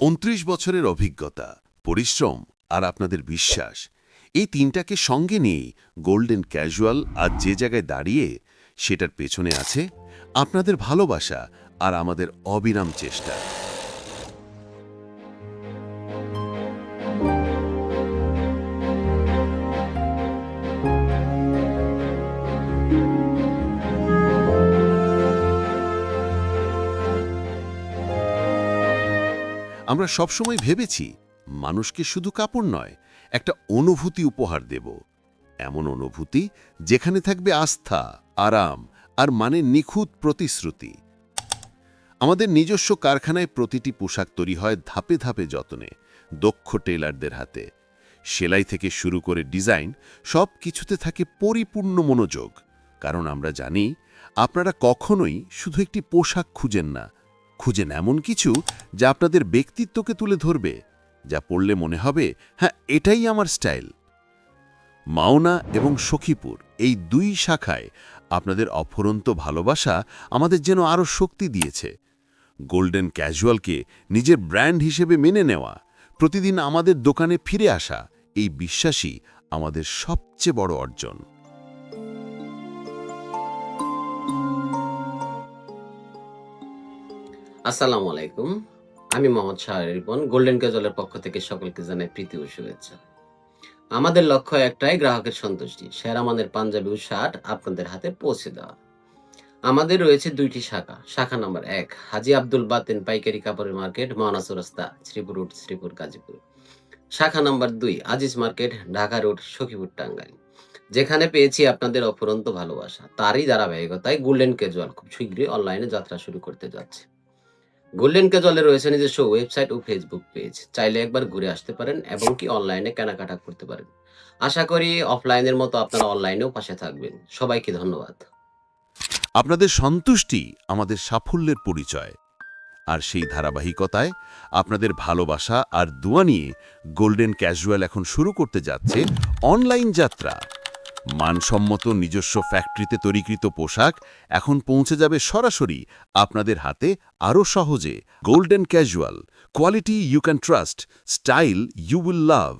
উনত্রিশ বছরের অভিজ্ঞতা, পরিশ্রম আর আপনাদের বিশ্বাস। এই তিনটাকে সঙ্গে নিয়েই গোল্ডেন ক্যাজুয়াল আর যে জায়গায় দাঁড়িয়ে সেটার পেছনে আছে আপনাদের ভালোবাসা আর আমাদের অবিরাম চেষ্টা। আমরা সবসময় ভেবেছি, মানুষকে শুধু কাপড় নয়, একটা অনুভূতি উপহার দেব। এমন অনুভূতি যেখানে থাকবে আস্থা, আরাম আর মানে নিখুঁত প্রতিশ্রুতি। আমাদের নিজস্ব কারখানায় প্রতিটি পোশাক তৈরি হয় ধাপে ধাপে যত্নে, দক্ষ টেলারদের হাতে। সেলাই থেকে শুরু করে ডিজাইন সব কিছুতে থাকে পরিপূর্ণ মনোযোগ। কারণ আমরা জানি, আপনারা কখনোই শুধু একটি পোশাক খুঁজেন না। খুঁজেন এমন কিছু যা আপনাদের ব্যক্তিত্বকে তুলে ধরবে, যা পড়লে মনে হবে হ্যাঁ এটাই আমার স্টাইল। মাওনা এবং সখীপুর, এই দুই শাখায় আপনাদের অফরন্ত ভালোবাসা আমাদের যেন আরও শক্তি দিয়েছে। গোল্ডেন ক্যাজুয়ালকে নিজের ব্র্যান্ড হিসেবে মেনে নেওয়া, প্রতিদিন আমাদের দোকানে ফিরে আসা, এই বিশ্বাসই আমাদের সবচেয়ে বড় অর্জন। আসসালামু আলাইকুম। আমি মোহাম্মদ শাহর রিপন গোল্ডেন ক্যাজলের পক্ষ থেকে সকলকে জানাই প্রীতি ও শুভেচ্ছা। আমাদের লক্ষ্য একটাই, গ্রাহকের সন্তুষ্টি। সেরা মানের পাঞ্জাবি ও শার্ট আপনাদের হাতে পৌঁছে দেওয়া। আমাদের রয়েছে দুইটি শাখা। শাখা নম্বর এক, হাজি আব্দুল বাতেন পাইকারি কাপড়ের মার্কেট, মহানাসুর রাস্তা, শ্রীপুর রোড শ্রীপুর গাজীপুর। শাখা নম্বর দুই, আজিজ মার্কেট, ঢাকা রোড সখীপুর টাঙ্গাইল। যেখানে পেয়েছি আপনাদের অফুরন্ত ভালোবাসা। তারই ধারাবাহিকতায় গোল্ডেন ক্যাজুয়াল খুব শীঘ্রই অনলাইনে যাত্রা শুরু করতে যাচ্ছে। গোল্ডেন ক্যাজলে রয়েছে নিজস্ব ওয়েবসাইট ও ফেসবুক পেজ চাইলে একবার ঘুরে আসতে পারেন এবং কি অনলাইনে কেনাকাটা করতে পারেন। আশা করি অফলাইনের মতো আপনারা অনলাইনেও পাশে থাকবেন। সবাইকে ধন্যবাদ। আপনাদের সন্তুষ্টি আমাদের সাফল্যের পরিচয়। আর সেই ধারাবাহিকতায় আপনাদের ভালোবাসা আর দোয়া নিয়ে গোল্ডেন ক্যাজুয়াল এখন শুরু করতে যাচ্ছে অনলাইন যাত্রা। মানসম্মত নিজস্ব ফ্যাক্টরিতে তৈরিকৃত পোশাক এখন পৌঁছে যাবে সরাসরি আপনাদের হাতে আরও সহজে। Golden casual quality you can trust style you will love